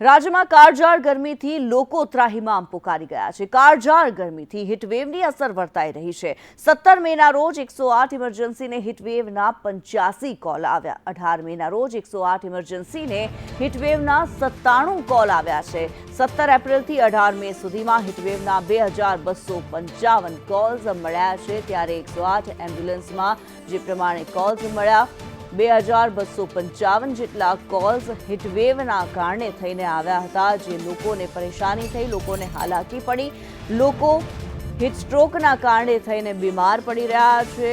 રાજ્યમાં કાળઝાળ ગરમીથી લોકો ત્રાહિમામ પુકારી ગયા છે. કાળઝાળ ગરમીથી હીટવેવની અસર વર્તાઈ રહી છે. સત્તર મેના રોજ એકસો આઠ ઇમરજન્સીને હીટવેવના પંચ્યાસી કોલ આવ્યા. અઢાર મેના રોજ એકસો આઠ ઇમરજન્સીને હીટવેવના સત્તાણું કોલ આવ્યા છે. સત્તર એપ્રિલથી અઢાર મે સુધીમાં હીટવેવના બે હજાર બસો પંચાવન કોલ્સ મળ્યા છે. ત્યારે એકસો આઠ એમ્બ્યુલન્સમાં જે પ્રમાણે કોલ્સ મળ્યા બે હજાર બસો પંચાવન જેટલા કોલ્સ હીટવેવના કારણે થઈને આવ્યા હતા, જે લોકોને પરેશાની થઈ, લોકોને હાલાકી પડી. લોકો હીટસ્ટ્રોકના કારણે થઈને બીમાર પડી રહ્યા છે.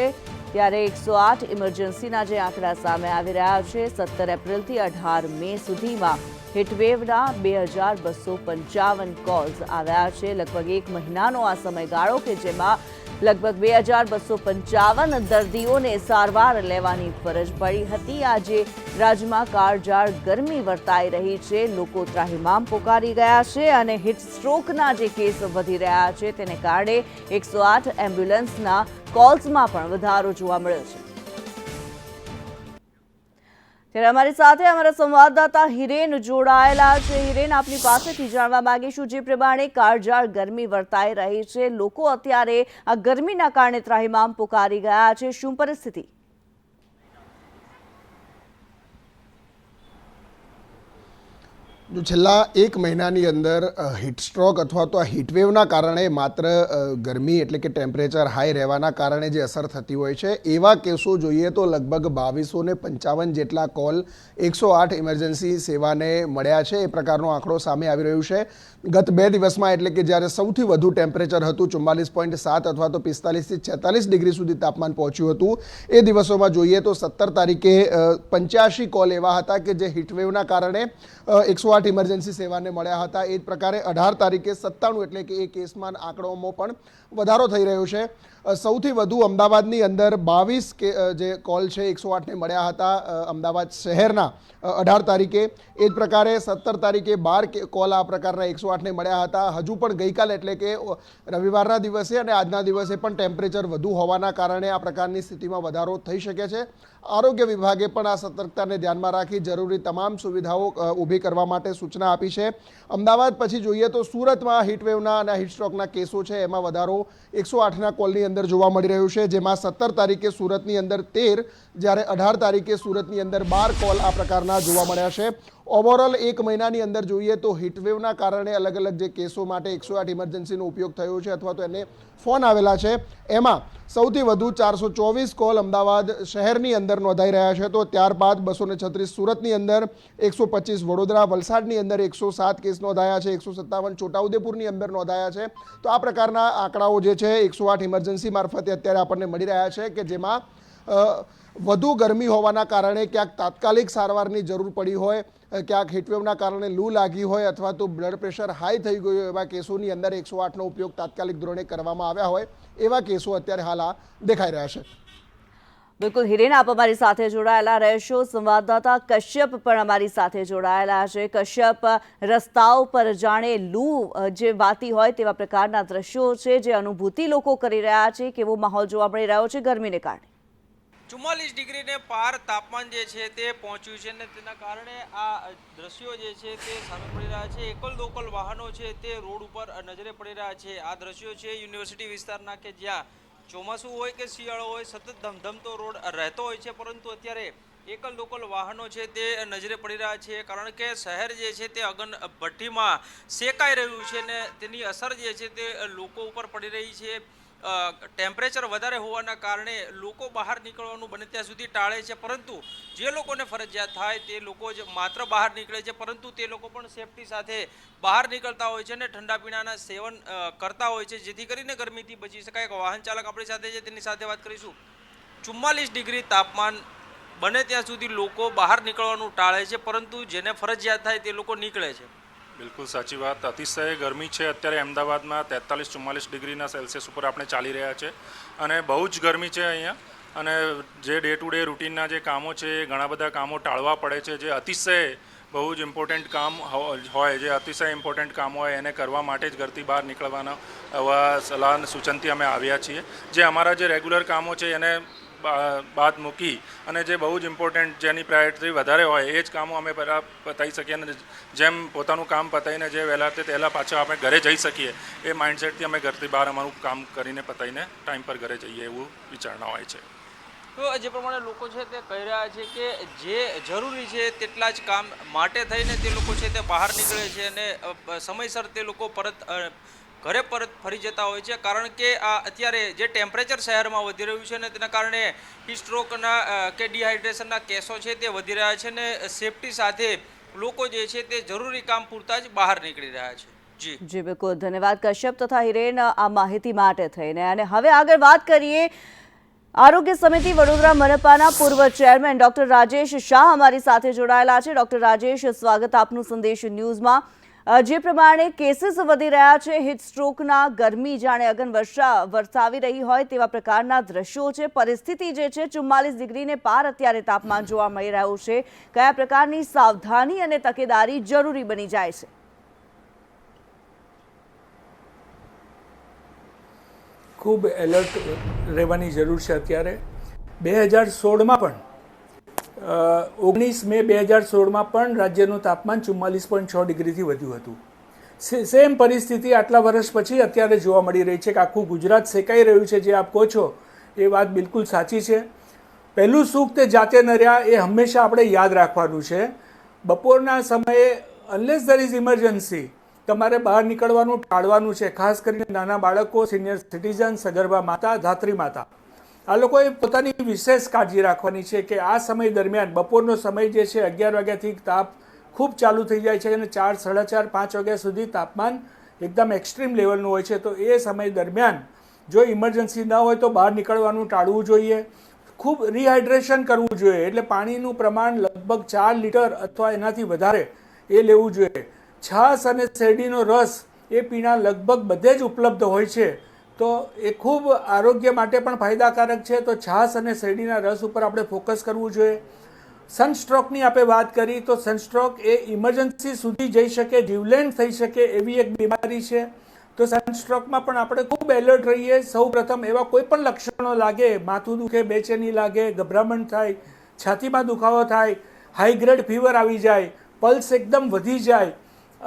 ત્યારે એકસો આઠ ઇમરજન્સીના જે આંકડા સામે આવી રહ્યા છે, સત્તર એપ્રિલથી અઢાર મે સુધીમાં હીટવેવના બે હજાર બસો પંચાવન કોલ્સ આવ્યા છે. લગભગ એક મહિનાનો આ સમયગાળો કે જેમાં લગભગ બે હજાર બસો પંચાવન દર્દીઓને સારવાર લેવાની ફરજ પડી હતી. આજે રાજ્યમાં કાળઝાળ ગરમી વર્તાઈ રહી છે. લોકો ત્રાહિમામ પોકારી ગયા છે અને હિટસ્ટ્રોકના જે કેસ વધી રહ્યા છે, તેને કારણે એકસો આઠ એમ્બ્યુલન્સના કોલ્સમાં પણ વધારો જોવા મળ્યો છે. ત્યારે અમારી સાથે અમારા સંવાદદાતા હિરેન જોડાયેલા છે. હિરેન, આપની પાસેથી જાણવા માંગીશું જે પ્રમાણે કાળજાળ ગરમી વર્તાઈ રહી છે. લોકો અત્યારે આ ગરમીના કારણે ત્રાહિમામ પુકારી ગયા છે. શું પરિસ્થિતિ? જો છેલ્લા એક મહિનાની અંદર હીટસ્ટ્રોક અથવા તો આ હીટવેવના કારણે માત્ર ગરમી એટલે કે ટેમ્પરેચર હાઈ રહેવાના કારણે જે અસર થતી હોય છે. એવા કેસો જોઈએ તો લગભગ બાવીસો ને પંચાવન જેટલા કોલ એકસો આઠ ઇમરજન્સી સેવાને મળ્યા છે. એ પ્રકારનો આંકડો સામે આવી રહ્યું છે. ગત બે દિવસમાં એટલે કે જ્યારે સૌથી વધુ ટેમ્પરેચર હતું ચુમ્માલીસ પોઈન્ટ સાત અથવા તો પિસ્તાલીસથી છેતાલીસ ડિગ્રી સુધી તાપમાન પહોંચ્યું હતું. એ દિવસોમાં જોઈએ તો સત્તર તારીખે પંચ્યાસી કોલ એવા હતા કે જે હીટવેવના કારણે એકસો આઠ ઇમરજન્સી સેવાને મળ્યા હતા. એ જ પ્રકારે અઢાર તારીખે સત્તાણું એટલે કે એ કેસમાં આંકડાઓમાં પણ વધારો થઈ રહ્યો છે. સૌથી વધુ અમદાવાદની અંદર બાવીસ કે જે કોલ છે, એકસો આઠને મળ્યા હતા અમદાવાદ શહેરના અઢાર તારીખે. એ જ પ્રકારે સત્તર તારીખે બાર કોલ આ પ્રકારના એકસો આઠને મળ્યા હતા. હજુ પણ ગઈકાલે એટલે કે રવિવારના દિવસે અને આજના દિવસે પણ ટેમ્પરેચર વધુ હોવાના કારણે આ પ્રકારની સ્થિતિમાં વધારો થઈ શકે છે. આરોગ્ય વિભાગે પણ આ સતર્કતાને ધ્યાનમાં રાખી જરૂરી તમામ સુવિધાઓ ઊભી કરવા માટે સૂચના આપી છે. અમદાવાદ પછી જોઈએ તો સુરતમાં હીટવેવના અને હીટસ્ટ્રોકના કેસો છે. એમાં વધારો એકસો આઠના કોલની અંદર જોવા મળી રહ્યું છે. જેમાં સત્તર તારીખે સુરતની અંદર તેર, જ્યારે અઢાર તારીખે સુરતની અંદર બાર કોલ આ પ્રકારના જોવા મળ્યા છે. ઓવરઓલ એક મહિનાની અંદર જોઈએ તો હીટવેવના કારણે અલગ અલગ જે કેસો માટે એકસો આઠ ઇમરજન્સીનો ઉપયોગ થયો છે અથવા તો એને ફોન આવેલા છે. એમાં સૌથી વધુ ચારસો ચોવીસ કોલ અમદાવાદ શહેરની અંદર નોંધાઈ રહ્યા છે. તો ત્યારબાદ બસો ને છત્રીસ સુરતની અંદર એકસો પચીસ વડોદરા, વલસાડની અંદર એકસો સાત કેસ નોંધાયા છે. એકસો સત્તાવન છોટાઉદેપુરની અંદર નોંધાયા છે. તો આ પ્રકારના આંકડાઓ જે છે એકસો આઠ ઇમરજન્સી મારફતે અત્યારે આપણને મળી રહ્યા છે કે જેમાં વધુ ગરમી હોવાના કારણે ક્યાંક તાત્કાલિક સારવારની જરૂર પડી હોય ક્યાંક હીટવેવના કારણે લૂ લાગી હોય અથવા તો બ્લડ પ્રેશર હાઈ થઈ ગયું હોય એવા કેસોની અંદર એકસો આઠનો ઉપયોગ તાત્કાલિક ધોરણે કરવામાં આવ્યા હોય એવા કેસો અત્યારે હાલ આ દેખાઈ રહ્યા છે. બિલકુલ, હિરેન, આપ અમારી સાથે જોડાયેલા રહેશો. સંવાદદાતા કશ્યપ પણ અમારી સાથે જોડાયેલા છે. કશ્યપ, રસ્તાઓ પર જાણે લૂ જે વાતી હોય તેવા પ્રકારના દ્રશ્યો છે, જે અનુભૂતિ લોકો કરી રહ્યા છે કેવો માહોલ જોવા મળી રહ્યો છે ગરમીને કારણે. ચુમ્માલીસ ડિગ્રીને પાર તાપમાન જે છે તે પહોંચ્યું છે ને તેના કારણે આ દ્રશ્યો જે છે તે સામે પડી રહ્યા છે. એકલ દોકલ વાહનો છે તે રોડ ઉપર નજરે પડી રહ્યા છે. આ દ્રશ્યો છે યુનિવર્સિટી વિસ્તારના કે જ્યાં ચોમાસું હોય કે શિયાળો હોય, સતત ધમધમતો રોડ રહેતો હોય છે, પરંતુ અત્યારે એકલ લોકલ વાહનો છે તે નજરે પડી રહ્યા છે. કારણ કે શહેર જે છે તે અગન ભઠ્ઠીમાં શેકાઈ રહ્યું છે ને તેની અસર જે છે તે લોકો ઉપર પડી રહી છે. ટેમ્પરેચર વધારે હોવાના કારણે લોકો બહાર નીકળવાનું બને ત્યાં સુધી ટાળે છે. પરંતુ જે લોકોને ફરજિયાત થાય તે લોકો જ માત્ર બહાર નીકળે છે. પરંતુ તે લોકો પણ સેફટી સાથે બહાર નીકળતા હોય છે ને ઠંડા પીણાના સેવન કરતા હોય છે. જેથી કરીને ગરમીથી બચી શકાય. એક વાહન ચાલક આપણી સાથે છે. તેની સાથે વાત કરીશું. ચુમ્માલીસ ડિગ્રી તાપમાન બને ત્યાં સુધી લોકો બહાર નીકળવાનું ટાળે છે. પરંતુ જેને ફરજિયાત થાય તે લોકો નીકળે છે. બિલકુલ સાચી વાત. અતિશય ગરમી છે. અત્યારે અમદાવાદમાં તેતાલીસ ચુમ્માલીસ ડિગ્રીના સેલ્સિયસ ઉપર આપણે ચાલી રહ્યા છે. અને બહુ જ ગરમી છે અહીંયા. અને જે ડે ટુ ડે રૂટીનના જે કામો છે, એ ઘણા બધા કામો ટાળવા પડે છે. જે અતિશય બહુ જ ઇમ્પોર્ટન્ટ કામ હોય, જે અતિશય ઇમ્પોર્ટન્ટ કામ હોય, એને કરવા માટે જ ઘરથી બહાર નીકળવાના એવા સલાહ સૂચનથી અમે આવ્યા છીએ. જે અમારા જે રેગ્યુલર કામો છે, એને બાદ મૂકી અને જે બહુ જ ઇમ્પોર્ટન્ટ જેની પ્રાયોરિટી વધારે હોય એ જ કામો અમે પહેલાં પતાવી શકીએ અને જેમ પોતાનું કામ પતાવીને જે વહેલા તે પહેલાં પાછા આપણે ઘરે જઈ શકીએ એ માઇન્ડસેટથી અમે ઘરથી બહાર અમારું કામ કરીને પતાવીને ટાઈમ પર ઘરે જઈએ એવું વિચારણા હોય છે. તો જે પ્રમાણે લોકો છે તે કહી રહ્યા છે કે જે જરૂરી છે તેટલા જ કામ માટે થઈને તે લોકો છે તે બહાર નીકળે છે અને સમયસર તે લોકો પરત ઘરે પરત ફરી જતા હોય છે, કારણ કે આ અત્યારે જે ટેમ્પરેચર શહેરમાં વધી રહ્યું છે ને તેના કારણે સ્ટ્રોકના કે ડિહાઇડ્રેશનના કેસો છે તે વધી રહ્યા છે ને સેફટી સાથે લોકો જે છે તે જરૂરી કામ પૂરતા જ બહાર નીકળી રહ્યા છે. જી. જી, બિલકુલ. ધન્યવાદ કશ્યપ તથા હિરેન આ માહિતી માટે થઈને. અને હવે આગળ વાત કરીએ આરોગ્ય સમિતિ વડોદરા મનપાના પૂર્વ ચેરમેન ડોક્ટર રાજેશ શાહ અમારી સાથે જોડાયેલા છે. ડોક્ટર રાજેશ, સ્વાગત આપનું સંદેશ ન્યૂઝમાં. જે પ્રમાણે કેસીસ વધી રહ્યા છે, હિટ સ્ટ્રોકના, ગરમી જાણે અગન વર્ષા, વરસાવી રહી હોય તેવા પ્રકારના દ્રશ્યો છે. પરિસ્થિતિ જે છે, ચુમ્માલીસ ડિગ્રીને પાર અત્યારે તાપમાન જોવા મળી રહ્યું છે. કયા પ્રકારની સાવધાની અને તકેદારી જરૂરી બની જાય છે? ખૂબ એલર્ટ રહેવાની જરૂર છે અત્યારે. બે હજાર સોળમાં પણ ઓગણીસ મે બે હજાર સોળમાં પણ રાજ્યનું તાપમાન ચુમ્માલીસ પોઈન્ટ છ ડિગ્રીથી વધ્યું હતું. સેમ પરિસ્થિતિ આટલા વર્ષ પછી અત્યારે જોવા મળી રહી છે કે આખું ગુજરાત શેકાઈ રહ્યું છે, જે આપ કહો છો, એ વાત બિલકુલ સાચી છે. પહેલું સુખ તે જાતે ન રહ્યા એ હંમેશા આપણે યાદ રાખવાનું છે. બપોરના સમયે અનલેસ દર ઇઝ ઇમરજન્સી તમારે બહાર નીકળવાનું, ટાળવાનું છે, ખાસ કરીને નાના બાળકો સિનિયર સિટીઝન સગર્ભા માતા, ધાત્રી માતા. આ લોકોએ પોતાની વિશેષ કાળજી રાખવાની છે કે આ સમય દરમિયાન બપોરનો સમય જે છે અગિયાર વાગ્યાથી તાપ ખૂબ ચાલુ થઈ જાય છે અને ચાર, સાડા ચાર, પાંચ વાગ્યા સુધી તાપમાન એકદમ એક્સ્ટ્રીમ લેવલનું હોય છે. તો એ સમય દરમિયાન જો ઇમરજન્સી ન હોય તો બહાર નીકળવાનું ટાળવું જોઈએ. ખૂબ રિહાઇડ્રેશન કરવું જોઈએ. એટલે પાણીનું પ્રમાણ લગભગ ચાર લીટર અથવા એનાથી વધારે એ લેવું જોઈએ. છાશ અને શેરડીનો રસ એ પીણા લગભગ બધે જ ઉપલબ્ધ હોય છે. તો એ ખૂબ આરોગ્ય માટે પણ ફાયદાકારક છે. તો છાશ અને શેરડીના રસ ઉપર આપણે ફોકસ કરવું જોઈએ. સનસ્ટ્રોકની આપણે વાત કરી, તો સનસ્ટ્રોક એ ઇમરજન્સી સુધી જઈ શકે, જીવલેણ થઈ શકે એવી એક બીમારી છે. તો સનસ્ટ્રોકમાં પણ આપણે ખૂબ એલર્ટ રહીએ. સૌ પ્રથમ એવા કોઈ પણ લક્ષણો લાગે, માથું દુખે, બેચેની લાગે, ગભરામણ થાય, છાતીમાં દુખાવો થાય હાઈ ગ્રેડ ફીવર આવી જાય પલ્સ એકદમ વધી જાય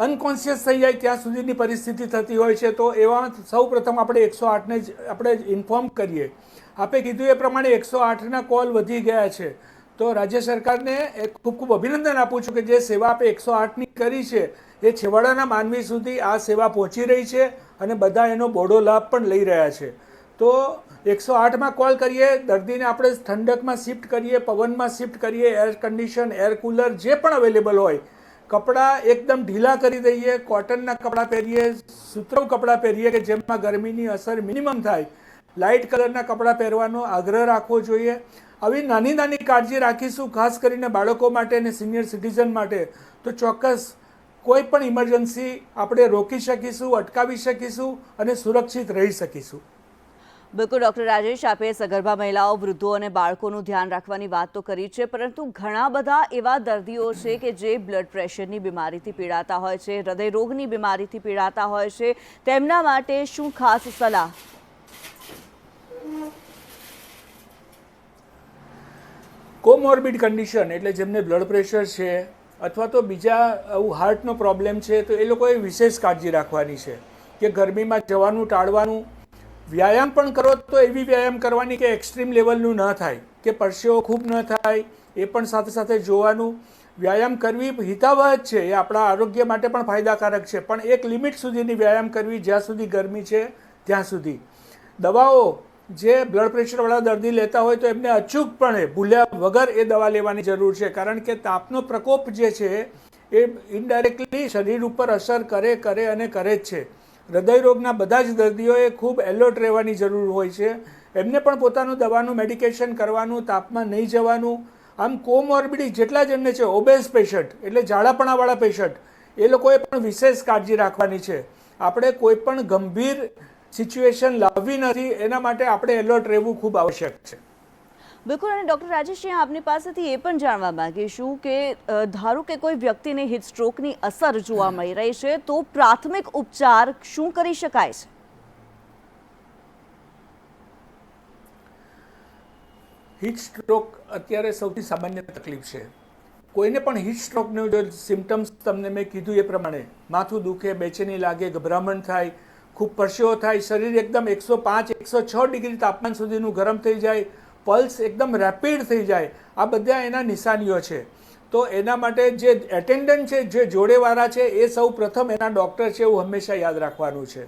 અનકોન્શિયસ થઈ જાય ત્યાં સુધીની પરિસ્થિતિ થતી હોય છે, તો એવા સૌ પ્રથમ આપણે એકસો આઠને જ આપણે ઇન્ફોર્મ કરીએ. આપે કીધું એ પ્રમાણે એકસો આઠના કોલ વધી ગયા છે. તો રાજ્ય સરકારને ખૂબ ખૂબ અભિનંદન આપું છું કે જે સેવા આપે એકસો આઠની કરી છે, એ છેવાડાના માનવી સુધી આ સેવા પહોંચી રહી છે અને બધા એનો બોડો લાભ પણ લઈ રહ્યા છે. તો એકસો આઠમાં કોલ કરીએ, દર્દીને આપણે ઠંડકમાં શિફ્ટ કરીએ, પવનમાં શિફ્ટ કરીએ એર કન્ડિશન એર કુલર જે પણ અવેલેબલ હોય કપડાં એકદમ ઢીલા કરી દઈએ કોટનના કપડાં પહેરીએ સુતરવ કપડાં પહેરીએ કે જેમાં ગરમીની અસર મિનિમમ થાય. લાઇટ કલરના કપડાં પહેરવાનો આગ્રહ રાખવો જોઈએ. આવી નાની નાની કાળજી રાખીશું, ખાસ કરીને બાળકો માટે અને સિનિયર સિટીઝન માટે. તો ચોક્કસ કોઈ પણ ઇમરજન્સી આપણે રોકી શકીશું, અટકાવી શકીશું અને સુરક્ષિત રહી શકીશું. બિલકુલ, ડોક્ટર રાજેશ આપે સગર્ભા મહિલાઓ, વૃદ્ધો અને બાળકોનું ધ્યાન રાખવાની વાત તો કરી છે, પરંતુ ઘણા બધા એવા દર્દીઓ છે કે જે બ્લડ પ્રેશરની બીમારીથી પીડાતા હોય છે હૃદય રોગની બીમારીથી પીડાતા હોય છે. તેમના માટે શું ખાસ સલાહ? કોમોર્બિડ કન્ડિશન એટલે જેમને બ્લડ પ્રેશર છે અથવા તો બીજા આવું હાર્ટનો પ્રોબ્લેમ છે, તો એ લોકોએ વિશેષ કાળજી રાખવાની છે કે ગરમીમાં જવાનું, ટાળવાનું વ્યાયામ પણ કરો તો એવી વ્યાયામ કરવાની કે એક્સ્ટ્રીમ લેવલનું ન થાય, કે પરસેવો ખૂબ ન થાય, એ પણ સાથે સાથે જોવાનું. વ્યાયામ કરવી હિતાવહ જ છે, એ આપણા આરોગ્ય માટે પણ ફાયદાકારક છે, પણ એક લિમિટ સુધીની વ્યાયામ કરવી જ્યાં સુધી ગરમી છે, ત્યાં સુધી. દવાઓ, જે બ્લડ પ્રેશરવાળા દર્દી લેતા હોય તો એમને અચૂકપણે ભૂલ્યા વગર એ દવા લેવાની જરૂર છે, કારણ કે તાપનો પ્રકોપ જે છે, એ ઇનડાયરેક્ટલી શરીર ઉપર અસર કરે કરે અને કરે જ છે. હૃદય રોગના બધા જ દર્દીઓએ ખૂબ એલર્ટ રહેવાની જરૂર હોય છે. એમને પણ પોતાનું દવાનું, મેડિકેશન કરવાનું, તાપમાં નહીં જવાનું. આમ કોમોર્બિડી જેટલા જ છે ઓબેસ પેશન્ટ, એટલે ઝાડાપણાવાળા પેશન્ટ, એ લોકોએ પણ વિશેષ કાળજી રાખવાની છે. આપણે કોઈ પણ ગંભીર સિચ્યુએશન લાવવી નથી, એના માટે આપણે એલર્ટ રહેવું ખૂબ આવશ્યક છે. બિલકુલ, અને ડૉક્ટર રાજેશ, આપની પાસેથી એ પણ જાણવા માગીશું કે ધારો કે કોઈ વ્યક્તિને હિટ સ્ટ્રોકની અસર જોવા મળી રહી છે, તો પ્રાથમિક ઉપચાર શું કરી શકાય છે? હિટ સ્ટ્રોક અત્યારે સૌથી સામાન્ય તકલીફ છે. કોઈને પણ હિટ સ્ટ્રોકનું જો સિમ્ટમ્સ તમને મેં કીધું એ પ્રમાણે, માથું દુખે, બેચેની લાગે, ગભરામણ થાય, ખૂબ પરસેવો થાય, શરીર એકદમ એકસો પાંચ, એકસો છ ડિગ્રી તાપમાન સુધીનું ગરમ થઈ જાય પલ્સ એકદમ રેપિડ થઈ જાય. આ બધા એના નિશાનીઓ છે. તો એના માટે જે એટેન્ડન્ટ છે, જે જોડેવાળા છે, એ સૌ પ્રથમ એના ડૉક્ટર છે એવું હંમેશા યાદ રાખવાનું છે.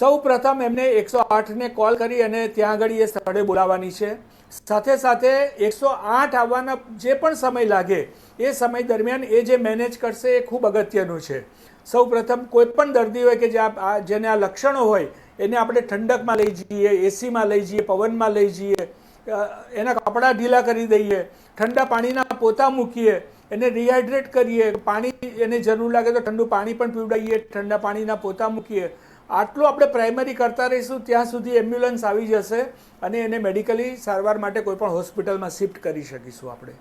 સૌ પ્રથમ એમને એકસો આઠને કોલ કરી અને ત્યાં આગળ એ સ્થળે બોલાવવાની છે. સાથે સાથે એકસો આઠ આવવાના જે પણ સમય લાગે, એ સમય દરમિયાન એ જે મેનેજ કરશે એ ખૂબ અગત્યનું છે. સૌ પ્રથમ કોઈ પણ દર્દી હોય કે જે આ- જેને આ લક્ષણો હોય, એને આપણે ઠંડકમાં લઈ જઈએ એસીમાં લઈ જઈએ, પવનમાં લઈ જઈએ એના કપડાં ઢીલા કરી દઈએ, ઠંડા પાણીના પોતા મૂકીએ, એને રિહાઇડ્રેટ કરીએ, પાણી એને જરૂર લાગે તો ઠંડુ પાણી પણ પીવડાવીએ ઠંડા પાણીના પોતા મૂકીએ. આટલું આપણે પ્રાઇમરી કરતા રહીશું, ત્યાં સુધી એમ્બ્યુલન્સ આવી જશે અને એને મેડિકલી સારવાર માટે કોઈપણ હોસ્પિટલમાં શિફ્ટ કરી શકીશું આપણે.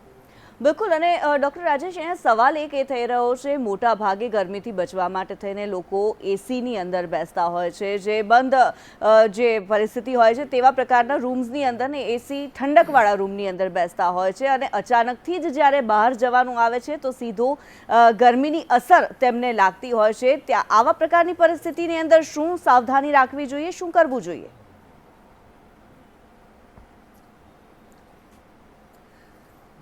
બિલકુલ, અને ડૉક્ટર રાજેશ, અહીંયા સવાલ એક એ થઈ રહ્યો છે, મોટા ભાગે ગરમીથી બચવા માટે થઈને લોકો એસીની અંદર બેસતા હોય છે, જે બંધ જે પરિસ્થિતિ હોય છે, તેવા પ્રકારના રૂમ્સની અંદર ને એસી ઠંડકવાળા રૂમની અંદર બેસતા હોય છે, અને અચાનકથી જ જ્યારે બહાર જવાનું આવે છે, તો સીધો ગરમીની અસર તેમને લાગતી હોય છે. ત્યાં આવા પ્રકારની પરિસ્થિતિની અંદર શું સાવધાની રાખવી જોઈએ, શું કરવું જોઈએ?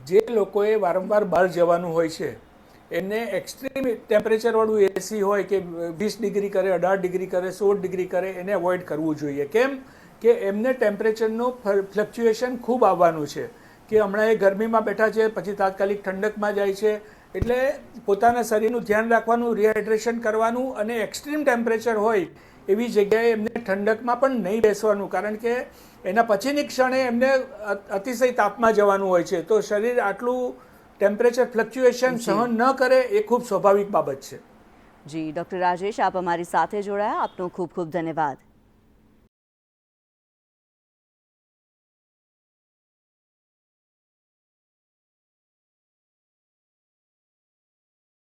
જે લોકોએ વારંવાર બહાર જવાનું હોય છે એમને એક્સ્ટ્રીમ ટેમ્પરેચરવાળું એસી હોય કે વીસ ડિગ્રી કરે, અઢાર ડિગ્રી કરે, સોળ ડિગ્રી કરે, એને અવોઇડ કરવું જોઈએ. કેમ? કે એમને ટેમ્પરેચરનું ફ્લક્ચ્યુએશન ખૂબ આવવાનું છે. કે હમણાં એ ગરમીમાં બેઠા છે, પછી તાત્કાલિક ઠંડકમાં જાય છે, એટલે પોતાના શરીરનું ધ્યાન રાખવાનું રિહાઇડ્રેશન કરવાનું અને એક્સ્ટ્રીમ ટેમ્પરેચર હોય એવી જગ્યાએ એમને ઠંડકમાં પણ નહીં બેસવાનું. કારણ કે એના પછીની ક્ષણે એમને અતિશય તાપમાં જવાનું હોય છે. તો શરીર આટલું ટેમ્પરેચર ફ્લક્ચ્યુએશન સહન ન કરે એ ખૂબ સ્વાભાવિક બાબત છે. જી ડૉક્ટર રાજેશ આપ અમારી સાથે જોડાયા. આપનો ખૂબ ખૂબ ધન્યવાદ.